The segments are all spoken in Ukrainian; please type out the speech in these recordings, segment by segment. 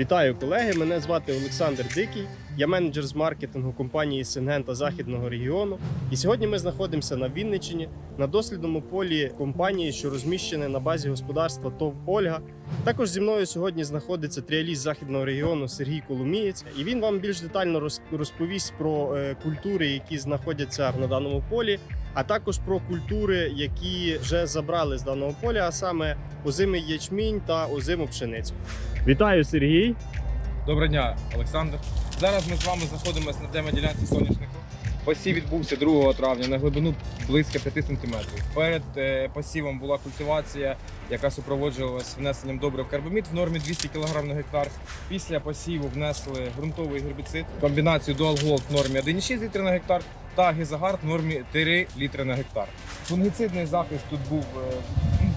Вітаю колеги! Мене звати Олександр Дикий. Я менеджер з маркетингу компанії Сингента Західного регіону. І сьогодні ми знаходимося на Вінниччині на дослідному полі компанії, що розміщене на базі господарства ТОВ Ольга. Також зі мною сьогодні знаходиться тріаліст західного регіону Сергій Коломієць, і він вам більш детально роз- розповість про е, культури, які знаходяться на даному полі, а також про культури, які вже забрали з даного поля, а саме озимий ячмінь та озиму пшеницю. Вітаю, Сергій. Доброго дня, Олександр. Зараз ми з вами знаходимося на демоділянці соняшнику. Посів відбувся 2 травня на глибину близько 5 см. Перед е, посівом була культивація, яка супроводжувалась внесенням добрив карбамід в нормі 200 кг на гектар. Після посіву внесли ґрунтовий гербіцид, комбінацію Dual Gold в нормі 1,6 літра на гектар та Гізагард в нормі 3 літри на гектар. Фунгіцидний захист тут був е,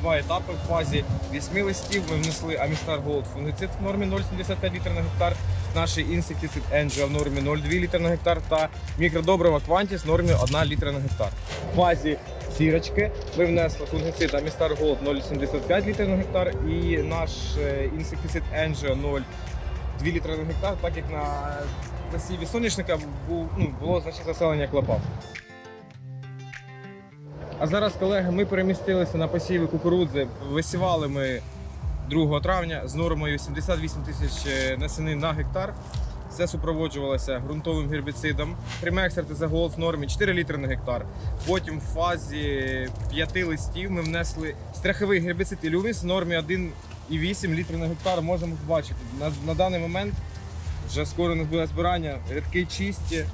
два етапи в фазі 8 листів. Ми внесли Амістар Gold фунгіцид в нормі 0,75 літра на гектар, наш інсектицид Angel в нормі 0,2 літра на гектар та мікродобрива Quantis в нормі 1 літра на гектар. В фазі сірочки ми внесли фунгіцид Амістар Gold 0,75 літра на гектар і наш інсектицид Angel 0,2 літра на гектар, так як на посіві соняшника був, ну, було значне заселення клопа. А зараз, колеги, ми перемістилися на посіви кукурудзи. Висівали ми 2 травня з нормою 78 тисяч е, насінин на гектар. Це супроводжувалося ґрунтовим гербіцидом. Примекс РТЗ в нормі 4 літри на гектар. Потім в фазі 5 листів ми внесли страховий гербіцид Ілювіс в нормі 1,8 літри на гектар. Можемо побачити. На, на даний момент вже скоро у нас буде збирання, рядки чисті.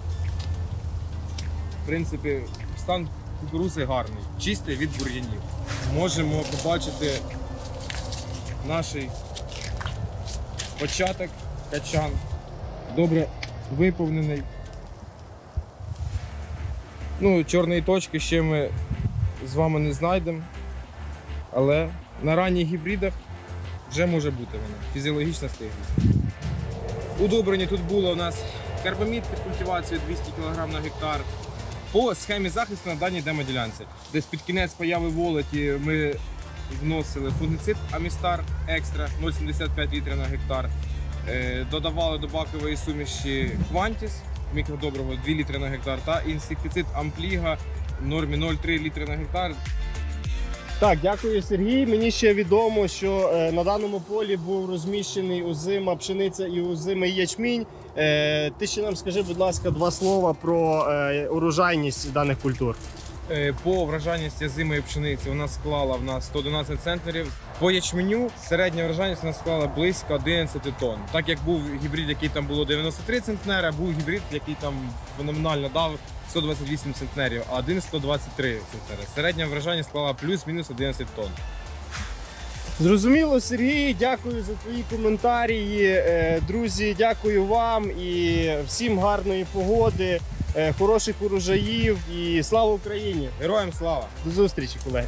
В принципі, стан кукурузи гарний, чистий від бур'янів. Можемо побачити наш початок качан. Добре виповнений. Ну, чорної точки ще ми з вами не знайдемо. Але на ранніх гібридах вже може бути вона. Фізіологічна стиглість. Удобрені тут було у нас карбамід під культивацію 200 кг на гектар. По схемі захисту на даній демоділянці. Десь під кінець появи волоті ми вносили фунгіцид Амістар Екстра 0,75 літра на гектар. Е, Додавали до бакової суміші Quantis мікродоброго 2 літри на гектар та інсектицид Ампліга в нормі 0,3 літри на гектар. Так, дякую, Сергій. Мені ще відомо, що е, на даному полі був розміщений озима пшениця і озимий ячмінь. Е, ти ще нам скажи, будь ласка, два слова про е, урожайність даних культур. Е, По вражайності зимої пшениці вона склала в нас 111 центнерів. По ячменю середня вражайність вона склала близько 11 тонн. Так як був гібрид, який там було 93 центнера, був гібрид, який там феноменально дав 128 центнерів, а один 123 центнери. Середня вражайність склала плюс-мінус 11 тонн. Зрозуміло, Сергій, дякую за твої коментарі. Е, Друзі, дякую вам і всім гарної погоди, хороших урожаїв і слава Україні! Героям слава! До зустрічі, колеги!